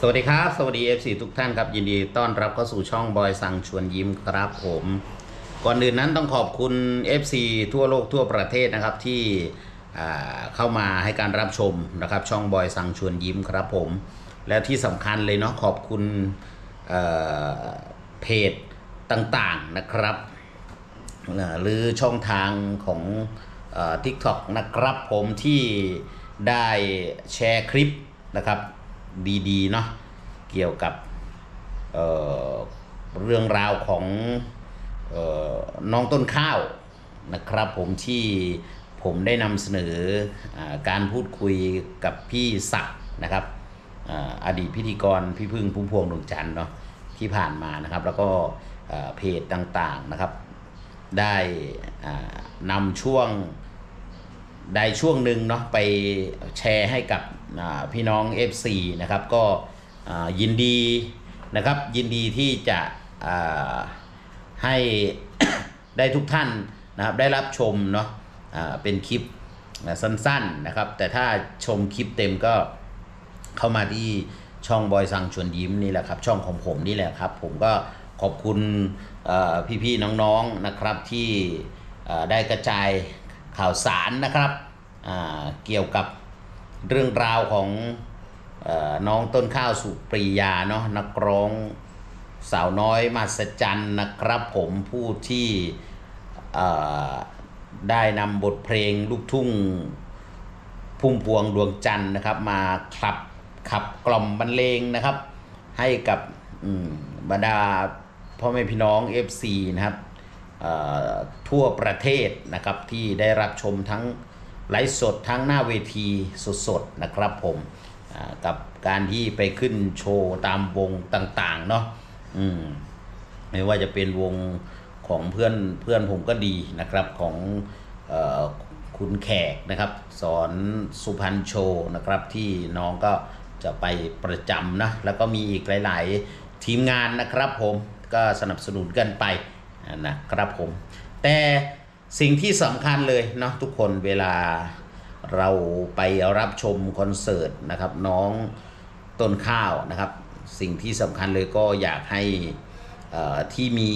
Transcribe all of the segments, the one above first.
สวัสดีครับ สวัสดี FC ทุกท่านครับ ยินดีต้อนรับเข้าสู่ช่องบอยสั่งชวนยิ้มครับผม ก่อนอื่นนั้นต้องขอบคุณ FC ทั่วโลกทั่วประเทศนะครับที่เข้ามาให้การรับชมนะครับ ช่องบอยสั่งชวนยิ้มครับผม และที่สำคัญเลยเนาะขอบคุณเเพจต่างๆนะครับ หรือช่องทางของอ TikTok นะครับผมที่ได้แชร์คลิปนะครับ ดีๆเนาะเกี่ยวกับเเรื่องราวของออน้องต้นข้าวนะครับผมที่ผมได้นำเสนออการพูดคุยกับพี่ศักด์นะครับออดีตพิธีกรพี่พึ่งพุ่มพวงดวงจันทร์เนาะที่ผ่านมานะครับ แล้วก็เพจต่างๆนะครับ ได้นำช่วงได้ช่วงหนึ่งเนาะไปแชร์ให้กับ พี่น้อง FC นะครับก็ยินดีนะครับยินดีที่จะให้ได้ทุกท่านนะครับได้รับชมเนาะเป็นคลิปสั้นๆนะครับ แต่ถ้าชมคลิปเต็มก็เข้ามาที่ช่องบอยสังชวนยิ้มนี่แหละครับ ช่องของผมนี่แหละครับ ผมก็ขอบคุณพี่ๆน้องๆนะครับที่ได้กระจายข่าวสารนะครับเกี่ยวกับ เรื่องราวของออน้องต้นข้าวสุปรียาเนาะนักร้องสาวน้อยมาสจันนะครับผมผู้ที่ได้นำบทเพลงลูกทุ่งพุ่มพวงดวงจันทร์นะครับ มาขับขับกล่อมบรรเลงนะครับ ให้กับบรรดาพ่อแม่พี่น้อง FC นะครับทั่วประเทศนะครับที่ได้รับชมทั้ง ไลฟ์สดทั้งหน้าเวทีสดๆนะครับผมกับการที่ไปขึ้นโชว์ตามวงต่างๆเนาะอืมไม่ว่าจะเป็นวงของเพื่อนเพื่อนผมก็ดีนะครับของออคุณแขกนะครับ สอนสุพรรณโชว์นะครับที่น้องก็จะไปประจำนะแล้วก็มีอีกหลาย ๆ ทีมงานนะครับผมก็สนับสนุนกันไปนะครับผม แต่ สิ่งที่สำคัญเลยเนาะทุกคนเวลาเราไปรับชมคอนเสิร์ตนะครับน้องต้นข้าวนะครับ สิ่งที่สำคัญเลยก็อยากให้อ่อที่มี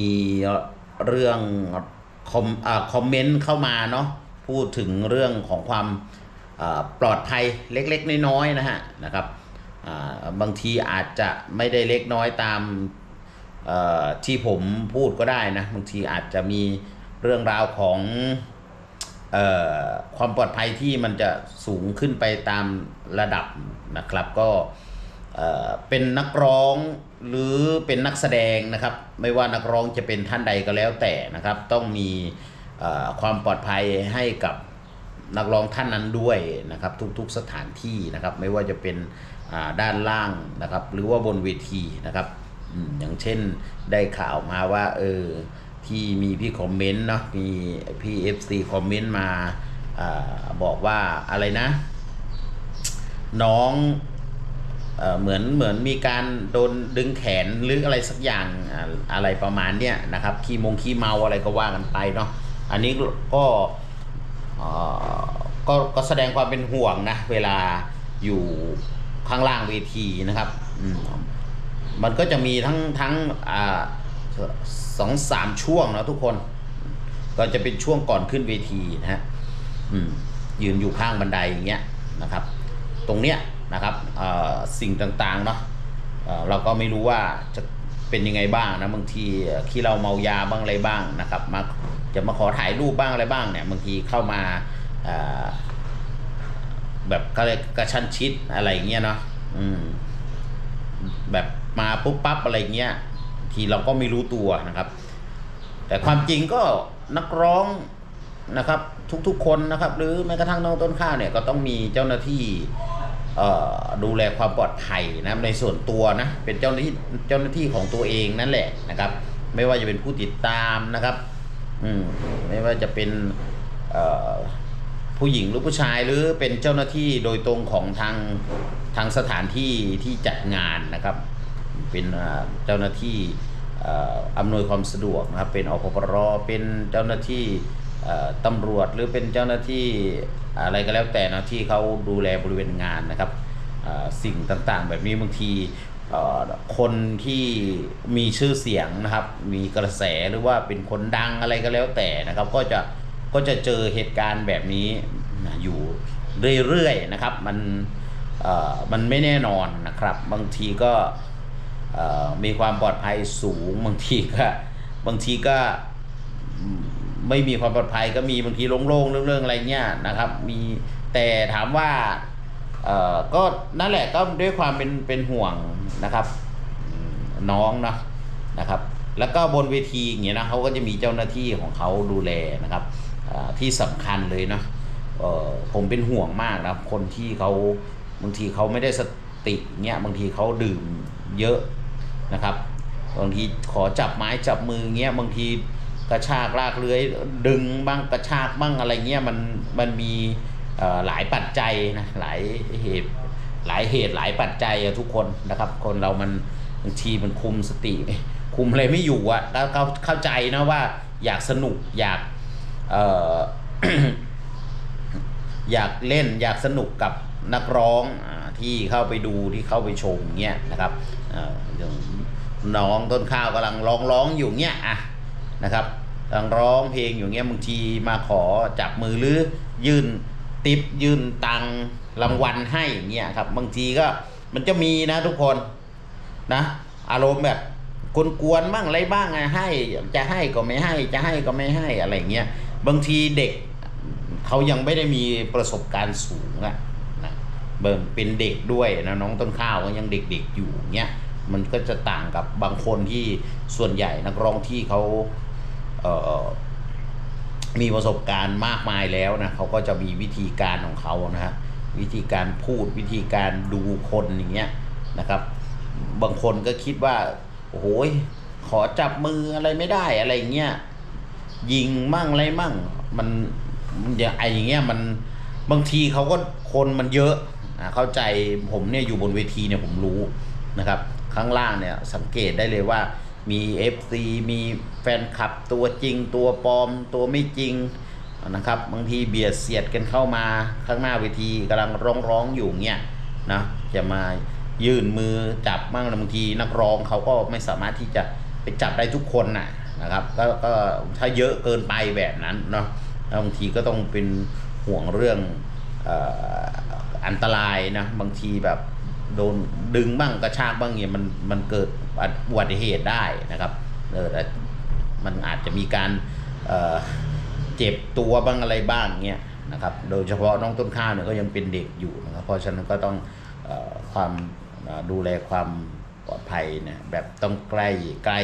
เรื่องคอมอคอมเมนต์เข้ามาเนาะพูดถึงเรื่องของความปลอดภัยเล็กๆน้อยๆนะฮะนะครับบางทีอาจจะไม่ได้เล็กน้อยตามที่ผมพูดก็ได้นะบางทีอาจจะมี เรื่องราวของออความปลอดภัยที่มันจะสูงขึ้นไปตามระดับนะครับ ก็เอ่อเป็นนักร้องหรือเป็นนักแสดงนะครับ ไม่ว่านักร้องจะเป็นท่านใดก็แล้วแต่นะครับ ต้องมีความปลอดภัยให้กับนักร้องท่านนั้นด้วยนะครับ ทุกๆสถานที่นะครับ ไม่ว่าจะเป็นด้านล่างนะครับ หรือว่าบนเวทีนะครับอย่างเช่นได้ข่าวมาว่าเออ ที่มีพี่คอมเมนต์เนาะมีพี่ FC คอมเมนต์มาอบอกว่าอะไรนะ น้องเอเหมือนเหมือนมีการโดนดึงแขนหรืออะไรสักอย่างอ่าอะไรประมาณเนี้ยนะครับขี้มงขี้เมาอะไรก็ว่ากันไปเนาะอันนี้ก็ก็ก็แสดงความเป็นห่วงนะเวลาอยู่ข้างล่างเวทีนะครับมมันก็จะมีทั้งทั้งอ สองสามช่วงนะทุกคน ก็จะเป็นช่วงก่อนขึ้นเวทีนะฮะยืนอยู่ข้างบันไดอย่างเงี้ยนะครับ ตรงเนี้ยนะครับสิ่งต่างๆเนาะเราก็ไม่รู้ว่าจะเป็นยังไงบ้างนะบางทีขี้เราเมายาบ้างอะไรบ้างนะครับมาจะมาขอถ่ายรูปบ้างอะไรบ้างเนี่ยบางทีเข้ามาแบบก็เลยกระชั้นชิดอะไรเงี้ยเนาะแบบมาปุ๊บปั๊บอะไรเงี้ย ทีเราก็ไม่รู้ตัวนะครับ แต่ความจริงก็นักร้องนะครับ ทุกๆคนนะครับ หรือแม้กระทั่งน้องต้นข้าวเนี่ยก็ต้องมีเจ้าหน้าที่ดูแลความปลอดภัยนะในส่วนตัวนะเป็นเจ้าหน้าที่เจ้าหน้าที่ของตัวเองนั่นแหละนะครับ ไม่ว่าจะเป็นผู้ติดตามนะครับอืมไม่ว่าจะเป็นผู้หญิงหรือผู้ชายหรือเป็นเจ้าหน้าที่โดยตรงของทางทางสถานที่ที่จัดงานนะครับ เป็นเจ้าหน้าที่อำนวยความสะดวกนะครับเป็นอพปรเป็นเจ้าหน้าที่ตำรวจหรือเป็นเจ้าหน้าที่อะไรก็แล้วแต่นะที่เขาดูแลบริเวณงานนะครับสิ่งต่างๆ แบบนี้บางทีคนที่มีชื่อเสียงนะครับ มีกระแสหรือว่าเป็นคนดังอะไรก็แล้วแต่นะครับ ก็จะก็จะเจอเหตุการณ์แบบนี้นะอยู่เรื่อยๆนะครับ มันมันไม่แน่นอนนะครับ บางทีก็ มีความปลอดภัยสูงบางทีก็บางทีก็ไม่มีความปลอดภัยก็มีบางทีโล่งๆเรื่องๆอะไรเงี้ยนะครับมีแต่ถามว่าเอ่อก็นั่นแหละก็ด้วยความเป็นเป็นห่วงนะครับน้องเนาะนะครับ แล้วก็บนเวทีอย่างเงี้ยนะเขาก็จะมีเจ้าหน้าที่ของเขาดูแลนะครับที่สำคัญเลยเนาะผมเป็นห่วงมากนะครับ คนที่เขาบางทีเขาไม่ได้สติเงี้ยบางทีเขาดื่มเยอะ นะครับบางทีขอจับไม้จับมือเงี้ยบางทีกระชากลากเลื้อยดึงบ้างกระชากบ้างอะไรเงี้ยมันมันมีหลายปัจจัยนะหลายเหตุหลายเหตุหลายปัจจัยทุกคนนะครับ คนเรามันบางทีมันคุมสติ คุมอะไรไม่อยู่อะแล้วก็เข้าใจนะว่าอยากสนุกอยากเอ่ออยากเล่นอยากสนุกกับนักร้องที่เข้าไปดูที่เข้าไปชมเงี้ยนะครับเอ่อง น้องต้นข้าวกำลังร้องร้องอยู่เงี้ยอะนะครับกำลังร้องเพลงอยู่เงี้ยบางทีมาขอจับมือหรือยื่นติปยื่นตังรางวัลให้เงี้ยครับ บางทีก็มันจะมีนะทุกคนนะอารมณ์แบบกวนๆบ้างอะไรบ้างอะให้จะให้ก็ไม่ให้จะให้ก็ไม่ให้อะไรเงี้ยบางทีเด็กเขายังไม่ได้มีประสบการณ์สูงอะนะเบิ่งเป็นเด็กด้วยนะน้องต้นข้าวก็ยังเด็กๆอยู่เงี้ย มันก็จะต่างกับบางคนที่ส่วนใหญ่นักร้องที่เขาเมีประสบการณ์มากมายแล้วนะเขาก็จะมีวิธีการของเขานะฮะวิธีการพูดวิธีการดูคนอย่างเงี้ยนะครับ บางคนก็คิดว่าโอ้โหขอจับมืออะไรไม่ได้อะไรเงี้ยยิงมั่งอะไรมั่ง มันอย่างไออย่างเงี้ยมันบางทีเขาก็คนมันเยอะอะเข้าใจผมเนี่ยอยู่บนเวทีเนี่ยผมรู้นะครับ ข้างล่างเนี่ยสังเกตได้เลยว่ามี FC มีแฟนคลับตัวจริง ตัวปลอมตัวไม่จริงนะครับบางทีเบียดเสียดกันเข้ามาข้างหน้าเวทีกำลังร้องร้องอยู่เงี้ยนะจะมายื่นมือจับมั่งบางทีนักร้องเขาก็ไม่สามารถที่จะไปจับได้ทุกคนน่ะนะครับก็ก็ถ้าเยอะเกินไปแบบนั้นเนาะบางทีก็ต้องเป็นห่วงเรื่องออันตรายนะบางทีแบบ โดนดึงบ้างกระชากบ้างเนี่ยมันมันเกิดอุบัติเหตุได้นะครับเออมันอาจจะมีการเเจ็บตัวบ้างอะไรบ้างเงี้ยนะครับ โดยเฉพาะน้องต้นข้าวเนี่ยก็ยังเป็นเด็กอยู่นะครับ เพราะฉะนั้นก็ต้องออความดูแลความปลอดภัยเนี่ยแบบต้องใกล้ใกล้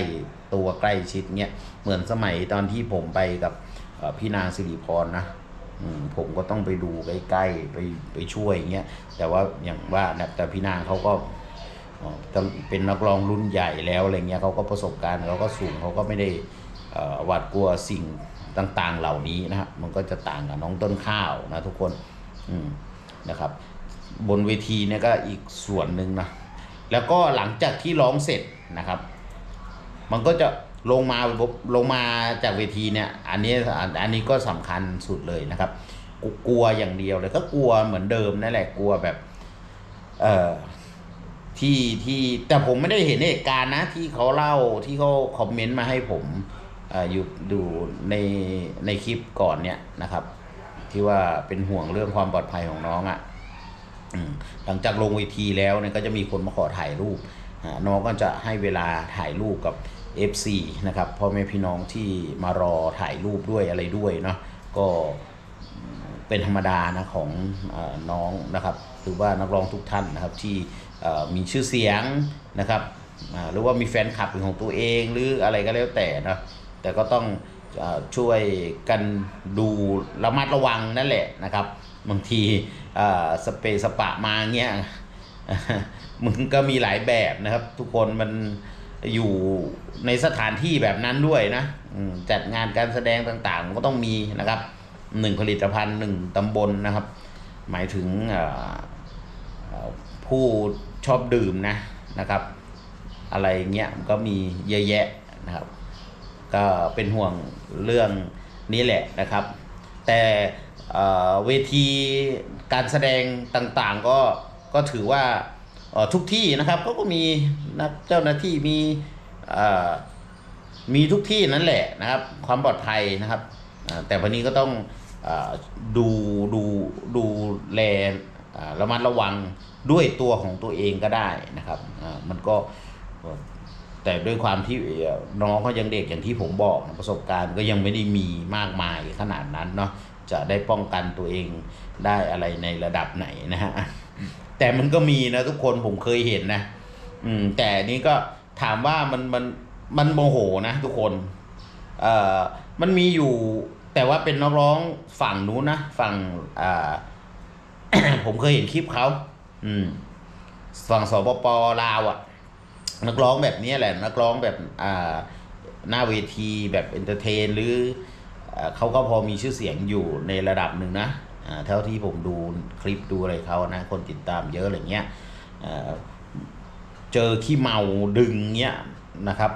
ตัวใกล้ชิดเงี้ยเหมือนสมัยตอนที่ผมไปกับพี่นางสิริพรนะ ผมก็ต้องไปดูใกล้ๆไปไปช่วยอย่างเงี้ยแต่ว่าอย่างว่านะแต่พี่นางเขาก็เป็นนักร้องรุ่นใหญ่แล้วอะไรเงี้ยเขาก็ประสบการณ์เขาก็สูงเขาก็ไม่ได้เอ่อหวาดกลัวสิ่งต่างๆเหล่านี้นะครับมันก็จะต่างกับน้องต้นข้าวนะทุกคนอืมนะครับ บนเวทีเนี่ยก็อีกส่วนหนึ่งนะแล้วก็หลังจากที่ร้องเสร็จนะครับ มันก็จะ ลงมาลงมาจากเวทีเนี่ย อันนี้อันนี้ก็สำคัญสุดเลยนะครับกกลัวอย่างเดียวเลยก็กลัวเหมือนเดิมนั่นแหละกลัวแบบ เอ่อที่ที่แต่ผมไม่ได้เห็นเหตุการณ์นะ ที่เขาเล่าที่เขาคอมเมนต์มาให้ผมออยู่ดูในในคลิปก่อนเนี่ยนะครับ ที่ว่าเป็นห่วงเรื่องความปลอดภัยของน้องอะ่ะหลังจากลงเวทีแล้วเนี่ยก็จะมีคนมาขอถ่ายรูปน้องก็จะให้เวลาถ่ายรูปกับ FC นะครับพ่อแม่พี่น้องที่มารอถ่ายรูปด้วยอะไรด้วยเนาะก็เป็นธรรมดานะของอน้องนะครับหรือว่านักร้องทุกท่านนะครับที่มีชื่อเสียงนะครับหรือว่ามีแฟนคลับเป็นของตัวเองหรืออะไรก็แล้วแต่นะแต่ก็ต้องอช่วยกันดูระมัดระวังนั่นแหละนะครับบางทีสเปสปะมาเงี้ยมันก็มีหลายแบบนะครับ ทุกคนมัน อยู่ในสถานที่แบบนั้นด้วยนะจัดงานการแสดงต่างๆ ก็ต้องมีนะครับหนึ่งผลิตภัณฑ์หนึ่งตำบลนะครับ หมายถึงผู้ชอบดื่มนะนะครับ อะไรเงี้ยมันก็มีเยอะแยะนะครับ ก็เป็นห่วงเรื่องนี้แหละนะครับ แต่เวทีการแสดงต่างๆก็ก็ถือว่า ทุกที่นะครับเขาก็มีนักเจ้าหน้าที่มีมีทุกที่นั่นแหละนะครับ ความปลอดภัยนะครับ แต่วันนี้ก็ต้องอดูดูดูแลระมัดระวังด้วยตัวของตัวเองก็ได้นะครับมันก็แต่ด้วยความที่น้องเขายังเด็กอย่างที่ผมบอกประสบการณ์ก็ยังไม่ได้มีมากมายขนาดนั้นเนาะจะได้ป้องกันตัวเองได้อะไรในระดับไหนนะฮะ แต่มันก็มีนะทุกคนผมเคยเห็นนะ อืม แต่นี้ก็ถามว่ามันมันมันโมโหนะทุกคน เอ่อ มันมีอยู่ แต่ว่าเป็นนักร้องฝั่งนู้นนะฝั่งอ่าผมเคยเห็นคลิปเขาอืม ฝั่งสปปลาวอะ นักร้องแบบนี้แหละ นักร้องแบบอ่าหน้าเวทีแบบเอนเตอร์เทน หรือเขาก็พอมีชื่อเสียงอยู่ในระดับหนึ่งนะ เท่าที่ผมดูคลิปดูอะไรเขานะ คนติดตามเยอะอะไรเงี้ยอ่าเจอขี้เมาดึงเงี้ยนะครับ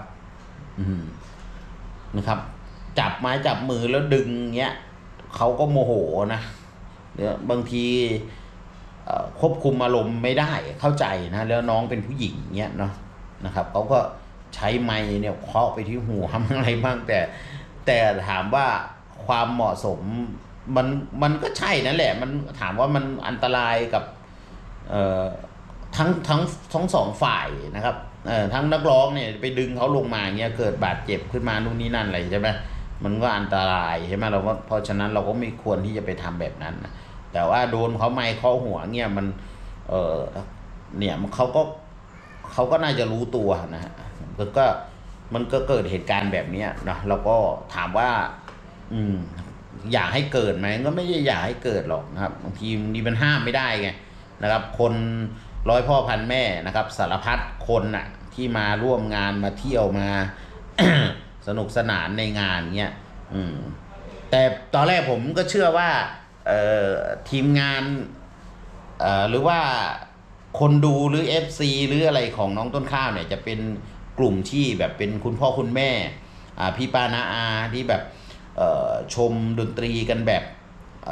อืมนะครับ จับไม้จับมือแล้วดึงเงี้ยเขาก็โมโหนะเดี๋ยวบางทีควบคุมอารมณ์ไม่ได้เข้าใจนะแล้วน้องเป็นผู้หญิงเนี้ยเนาะนะครับเขาก็ใช้ไม้เนี่ยเคาะไปที่หัวมั่งอะไรบ้างแต่ แต่ถามว่าความเหมาะสม มันมันก็ใช่นั่นแหละ มันถามว่ามันอันตรายกับเอ่อทั้งทั้งทั้งสองฝ่ายนะครับเอ่อทั้งนักร้องเนี่ยไปดึงเขาลงมาเงี้ยเกิดบาดเจ็บขึ้นมานู่นนี่นั่นอะไรใช่ไหมมันก็อันตรายใช่ไหมเราก็เพราะฉะนั้นเราก็ไม่ควรที่จะไปทำแบบนั้นนะแต่ว่าโดนเขาไม้เคาหัวเงี้ยมัน เออเนี่ยมันเขาก็เขาก็น่าจะรู้ตัวนะฮะก็มันก็เกิดเหตุการณ์แบบเนี้ยนะแล้วก็ถามว่า อืม อยากให้เกิดไหมก็ไม่ได้อยากให้เกิดหรอกนะครับบางทีนี่มันห้ามไม่ได้ไงนะครับ คนร้อยพ่อพันแม่นะครับ สารพัดคนน่ะที่มาร่วมงานมาเที่ยวมา สนุกสนานในงานเงี้ยอืมแต่ตอนแรกผมก็เชื่อว่าเอ่อทีมงานเอ่อหรือว่าคนดูหรือ FC หรืออะไรของน้องต้นข้าวเนี่ยจะเป็นกลุ่มที่แบบเป็นคุณพ่อคุณแม่อ่าพี่ป้านาอาที่แบบ ชมดนตรีกันแบบเ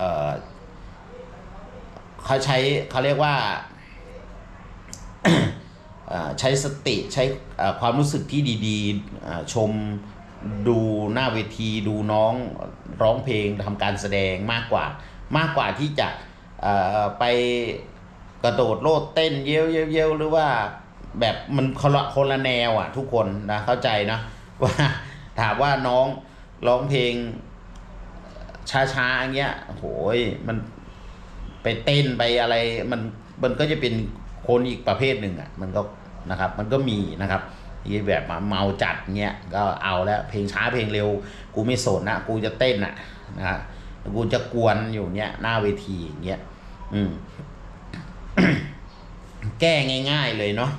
เขาใช้เขาเรียกว่าใช้สติใช้ความรู้สึกที่ดีๆชมดูหน้าเวทีดูน้องร้องเพลงทำการแสดงมากกว่ามากกว่าที่จะไปกระโดดโลดเต้นเย้ยวเย้ยวเย้ยวหรือว่าแบบมันคนละคนละแนวอะทุกคนนะเข้าใจนะว่าถามว่าน้อง ร้องเพลง ช้าๆอย่างเงี้ยโหยมันไปเต้นไปอะไร มันมันก็จะเป็นคนอีกประเภทหนึ่งอะ มันก็นะครับ มันก็มีนะครับที่แบบมาเมาจัดเงี้ยก็เอาแล้วเพลงช้าเพลงเร็ว กูไม่สนนะกูจะเต้นอะนะฮะกูจะกวนอยู่เนี้ยหน้าเวทีอย่างเงี้ยอืมแก้ง่าย ๆเลยเนาะ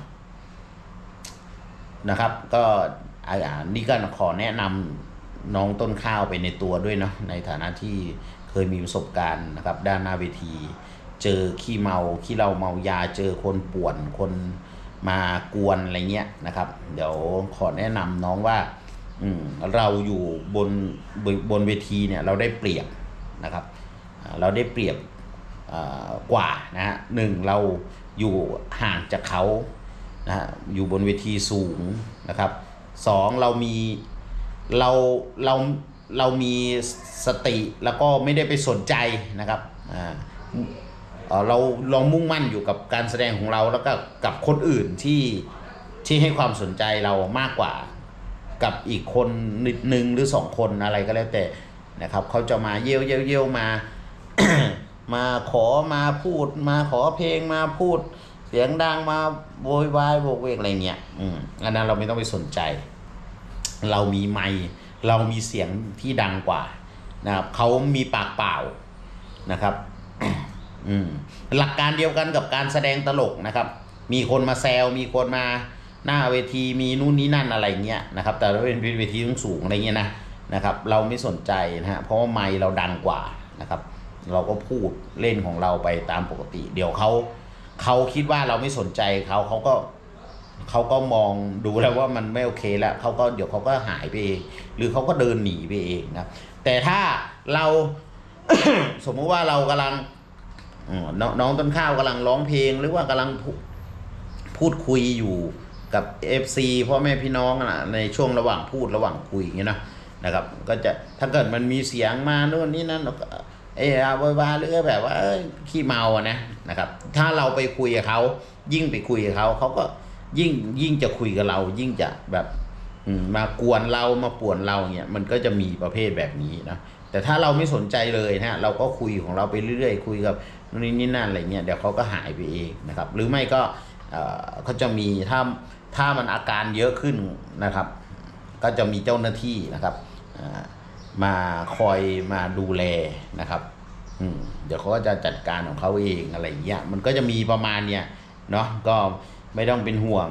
นะครับ ก็อ่านี่ก็ขอแนะนำ น้องต้นข้าวไปในตัวด้วยเนาะในฐานะที่เคยมีประสบการณ์นะครับ ด้านหน้าเวที เจอขี้เมาขี้เราเมายาเจอคนป่วนคนมากวนอะไรเงี้ยนะครับ เดี๋ยวขอแนะนำน้องว่าอืมเราอยู่บนบนบนเวทีเนี่ยเราได้เปรียบนะครับ เราได้เปรียบกว่านะฮะหนึ่งเราอยู่ห่างจากเขานะฮะอยู่บนเวทีสูงนะครับสองเรามี เราเราเรามีสติแล้วก็ไม่ได้ไปสนใจนะครับอ่าเราลองมุ่งมั่นอยู่กับการแสดงของเราแล้วก็กับคนอื่นที่ที่ให้ความสนใจเรามากกว่ากับอีกคนนิดนึงหรือสองคนอะไรก็แล้วแต่นะครับเขาจะมาเยี่ยวเยี่ยวเยี่ยวมา มาขอมาพูด มาขอเพลงมาพูด เสียงดังมาโวยวายโวกเวกอะไรเงี้ยอืมอันนั้นเราไม่ต้องไปสนใจ เรามีไมค์เรามีเสียงที่ดังกว่านะครับเขามีปากเปล่านะครับอืมหลักการเดียวกันกับการแสดงตลกนะครับ มีคนมาแซวมีคนมาหน้าเวทีมีนู่นนี่นั่นอะไรเงี้ยนะครับ แต่ถ้าเป็นเวทีสูงอะไรเงี้ยนะนะครับ เราไม่สนใจนะฮะเพราะว่าไมค์เราดังกว่านะครับ เราก็พูดเล่นของเราไปตามปกติ เดี๋ยวเขาเขาคิดว่าเราไม่สนใจเขาเขาก็ เขาก็มองดูแล้วว่ามันไม่โอเคแล้วเขาก็เดี๋ยวเขาก็หายไปเอง หรือเขาก็เดินหนีไปเองนะแต่ถ้าเรา สมมุติว่าเรากำลังอืมน้องน้องต้นข้าวกำลังร้องเพลง หรือว่ากำลังพูพูดคุยอยู่กับ FC พ่อแม่พี่น้องนะในช่วงระหว่างพูดระหว่างคุยอย่างเงี้ยนะนะครับ ก็จะถ้าเกิดมันมีเสียงมาโน่นนี่นั่นเราก็เออเอาไว้ว่าหรือแบบว่าเอ้ยขี้เมาอะนะนะครับ ถ้าเราไปคุยกับเขายิ่งไปคุยกับเขาเขาก็ ยิ่งยิ่งจะคุยกับเรา ยิ่งจะแบบมากวนเรามาป่วนเราเนี่ยมันก็จะมีประเภทแบบนี้นะแต่ถ้าเราไม่สนใจเลยนะเราก็คุยของเราไปเรื่อยๆ คุยกับนู่นี่นั่นอะไรเงี้ยเดี๋ยวเขาก็หายไปเองนะครับ หรือไม่ก็เขาจะมีถ้าถ้ามันอาการเยอะขึ้นนะครับ ก็จะมีเจ้าหน้าที่นะครับมาคอยมาดูแลนะครับเดี๋ยวเขาก็จะจัดการของเขาเองอะไรอย่างเงี้ยมันก็จะมีประมาณเนี้ยเนาะก็ ไม่ต้องเป็นห่วง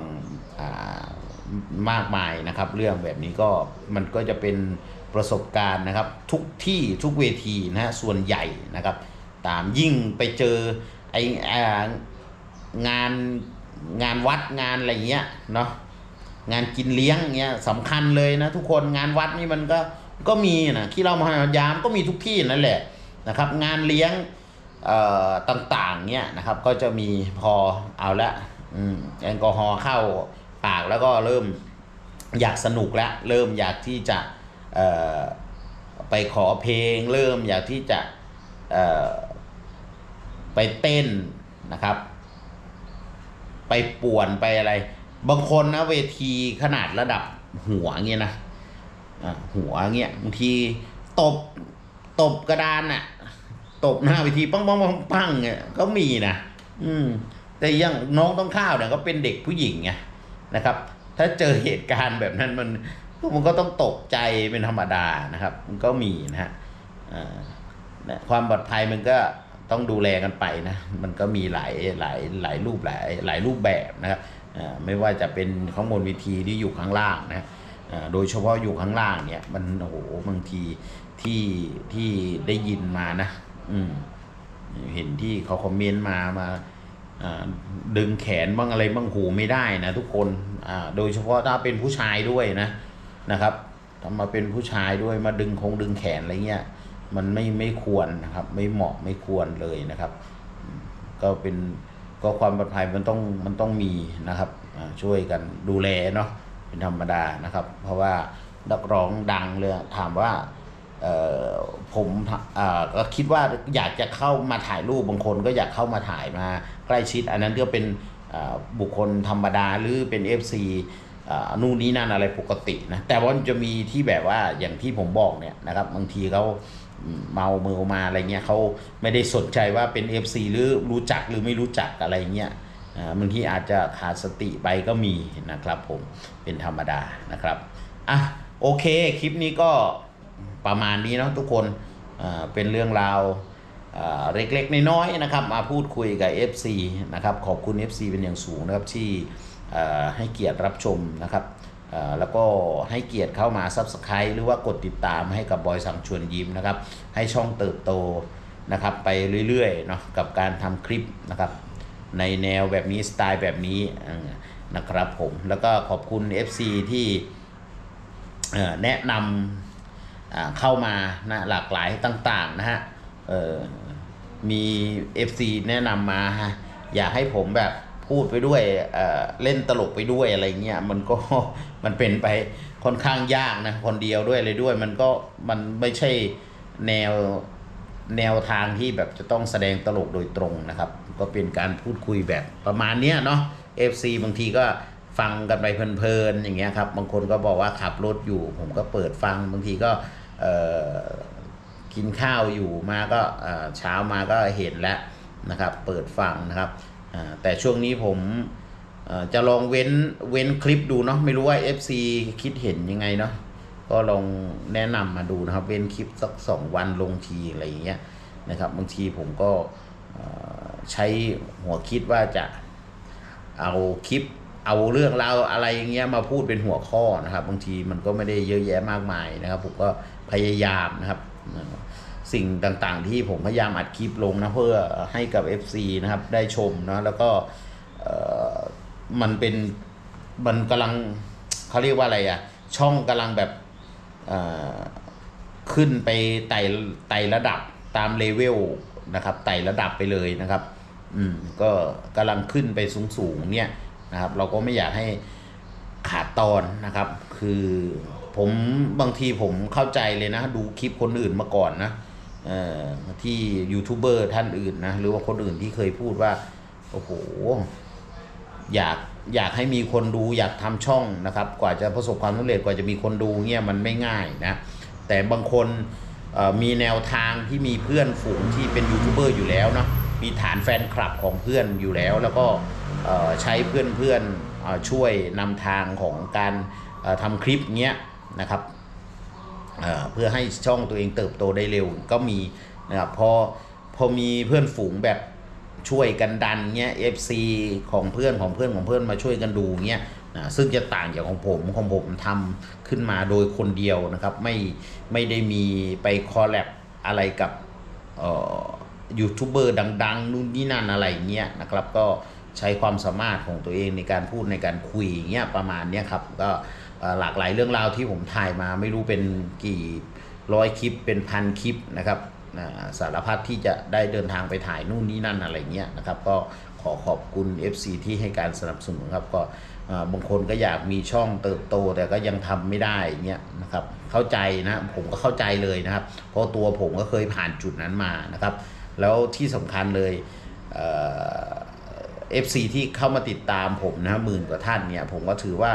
มากมายนะครับ เรื่องแบบนี้ก็มันก็จะเป็นประสบการณ์นะครับ ทุกที่ทุกเวทีนะฮะส่วนใหญ่นะครับ ตามยิ่งไปเจอไองานงานวัดงานอะไรเงี้ยเนาะงานกินเลี้ยงเงี้ยสำคัญเลยนะทุกคนงานวัดนี่มันก็ก็มีนะที่เรามหายามก็มีทุกที่นั่นแหละนะครับ งานเลี้ยงต่างๆเนี่ยนะครับ ก็จะมีพอเอาละ แอลกอฮอล์เข้าปากแล้วก็เริ่มอยากสนุกแล้วเริ่มอยากที่จะไปขอเพลง เริ่มอยากที่จะไปเต้นนะครับ ไปป่วนไปอะไร บางคนนะเวทีขนาดระดับหัวเงี้ยนะะหัวเงี้ยบางทีตบตบกระดานน่ะ ตบหน้าเวทีปังปังปังปังเนี่ยก็มีนะ อืม แต่ยังน้องต้องข้าวเนี่ยก็เป็นเด็กผู้หญิงไงนะครับ ถ้าเจอเหตุการณ์แบบนั้นมันมันก็ต้องตกใจเป็นธรรมดานะครับ มันก็มีนะฮะความปลอดภัยมันก็ต้องดูแลกันไปนะ มันก็มีหลายหลายหลายรูปหลายหลายรูปแบบนะครับไม่ว่าจะเป็นข้างบนเวทีที่อยู่ข้างล่างนะโดยเฉพาะอยู่ข้างล่างเนี่ยมันโอ้โหบางทีที่ที่ได้ยินมานะ อืมเห็นที่เขาคอมเมนต์มามา ดึงแขนบ้างอะไรบ้างหูไม่ได้นะทุกคนโดยเฉพาะถ้าเป็นผู้ชายด้วยนะนะครับถ้ามาเป็นผู้ชายด้วยมาดึงคงดึงแขนอะไรเงี้ยมันไม่ไม่ควรนะครับ ไม่เหมาะไม่ควรเลยนะครับ ก็เป็นก็ความปลอดภัยมันต้องมันต้องมีนะครับช่วยกันดูแลเนาะเป็นธรรมดานะครับ เพราะว่านักร้องดังเลยถามว่า ผมอ่าก็คิดว่าอยากจะเข้ามาถ่ายรูปบางคนก็อยากเข้ามาถ่ายมาใกล้ชิด อันนั้นก็เป็นบุคคลธรรมดาหรือเป็น FC อ่านู่นนี่นั่นอะไรปกตินะแต่ว่ามันจะมีที่แบบว่าอย่างที่ผมบอกเนี่ยนะครับบางทีเขาเมาเมือมาอะไรเงี้ยเขาไม่ได้สนใจว่าเป็น FC หรือรู้จักหรือไม่รู้จักอะไรเงี้ยบางทีอาจจะขาดสติไปก็มีนะครับผมเป็นธรรมดานะครับอะโอเคคลิปนี้ก็ ประมาณนี้เนาะทุกคนเป็นเรื่องราวเล็กๆ น้อยๆนะครับ มาพูดคุยกับ FC นะครับ ขอบคุณ FC เป็นอย่างสูงนะครับที่ให้เกียรติรับชมนะครับแล้วก็ให้เกียรติเข้ามา Subscribe หรือว่ากดติดตามให้กับบอยสังชวนยิ้มนะครับ ให้ช่องเติบโตนะครับไปเรื่อยๆเนาะกับการทำคลิปนะครับในแนวแบบนี้สไตล์แบบนี้นะครับผม แล้วก็ขอบคุณ FC ที่แนะนำ เข้ามานะหลากหลายต่างๆนะฮะเออมี FC แนะนำมาฮะอยากให้ผมแบบพูดไปด้วยเเล่นตลกไปด้วยอะไรเงี้ยมันก็มันเป็นไปค่อนข้างยากนะคนเดียวด้วยเลยด้วย มันก็มันไม่ใช่แนวแนวทางที่แบบจะต้องแสดงตลกโดยตรงนะครับ ก็เป็นการพูดคุยแบบประมาณเนี้ยเนาะ FC บางทีก็ฟังกันไปเพลินๆอย่างเงี้ยครับ บางคนก็บอกว่าขับรถอยู่ ผมก็เปิดฟังบางทีก็ กินข้าวอยู่มาก็เช้ามาก็เห็นแล้วนะครับ เปิดฟังนะครับแต่ช่วงนี้ผมจะลองเว้นเว้นคลิปดูเนาะไม่รู้ว่า FC คิดเห็นยังไงเนาะก็ลองแนะนำมาดูนะครับ เว้นคลิปสักสองวันลงทีอะไรอย่างเงี้ยนะครับบางทีผมก็ใช้หัวคิดว่าจะเอาคลิปเอาเรื่องราวอะไรอย่างเงี้ยมาพูดเป็นหัวข้อนะครับ บางทีมันก็ไม่ได้เยอะแยะมากมายนะครับ ผมก็ พยายามนะครับสิ่งต่างๆ ที่ผมพยายามอัดคลิปลงนะเพื่อให้กับ FC นะครับได้ชมนะแล้วก็มันเป็นมันกำลังเขาเรียกว่าอะไรอะช่องกำลังแบบขึ้นไปไต่ไต่ระดับตามเลเวลนะครับไต่ระดับไปเลยนะครับ อืมก็กำลังขึ้นไปสูงๆเนี่ยนะครับ เราก็ไม่อยากให้ขาดตอนนะครับ คือ ผมบางทีผมเข้าใจเลยนะ ดูคลิปคนอื่นมาก่อนนะที่ยูทูบเบอร์ท่านอื่นนะ หรือว่าคนอื่นที่เคยพูดว่า โอ้โห อยากอยากให้มีคนดูอยากทำช่องนะครับ กว่าจะประสบความสำเร็จกว่าจะมีคนดูเนี่ยมันไม่ง่ายนะ แต่บางคนมีแนวทางที่มีเพื่อนฝูงที่เป็นยูทูบเบอร์อยู่แล้วเนาะมีฐานแฟนคลับของเพื่อนอยู่แล้ว แล้วก็ใช้เพื่อนเพื่อนช่วยนำทางของการทำคลิปเนี้ย นะครับเเพื่อให้ช่องตัวเองเติบโตได้เร็วก็มีนะครับพอพอมีเพื่อนฝูงแบบช่วยกันดันเงี้ย FC ของเพื่อนของเพื่อนของเพื่อนมาช่วยกันดูเงี้ยนะซึ่งจะต่างจากของผมของผมทำขึ้นมาโดยคนเดียวนะครับ ไม่ไม่ได้มีไปคอลแลบอะไรกับยูทูบเบอร์ดัง ๆ นู่นนี่นั่นอะไรเงี้ยนะครับ ก็ใช้ความสามารถของตัวเองในการพูดในการคุยเงี้ยประมาณเนี้ยครับก็ หลากหลายเรื่องราวที่ผมถ่ายมาไม่รู้เป็นกี่ร้อยคลิปเป็นพันคลิปนะครับสารพัดที่จะได้เดินทางไปถ่ายนู่นนี่นั่นอะไรเงี้ยนะครับ ก็ขอขอบคุณ FC ที่ให้การสนับสนุนครับก็บางคนก็อยากมีช่องเติบโตแต่ก็ยังทำไม่ได้เงี้ยนะครับเข้าใจนะผมก็เข้าใจเลยนะครับ เพราะตัวผมก็เคยผ่านจุดนั้นมานะครับ แล้วที่สำคัญเลยเอ่อ FC ที่เข้ามาติดตามผมนะหมื่นกว่าท่านเนี่ยผมก็ถือว่า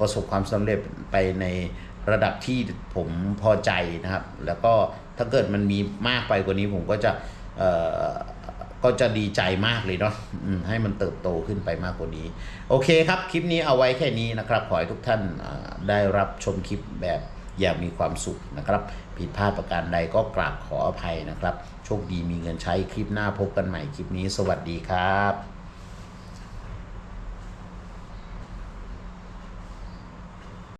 ประสบความสำเร็จไปในระดับที่ผมพอใจนะครับ แล้วก็ถ้าเกิดมันมีมากไปกว่านี้ผมก็จะก็จะดีใจมากเลยเนาะให้มันเติบโตขึ้นไปมากกว่านี้ โอเคครับ คลิปนี้เอาไว้แค่นี้นะครับ ขอให้ทุกท่านได้รับชมคลิปแบบอย่างมีความสุขนะครับ ผิดพลาดประการใดก็กราบขออภัยนะครับ โชคดีมีเงินใช้คลิปหน้าพบกันใหม่คลิปนี้ สวัสดีครับ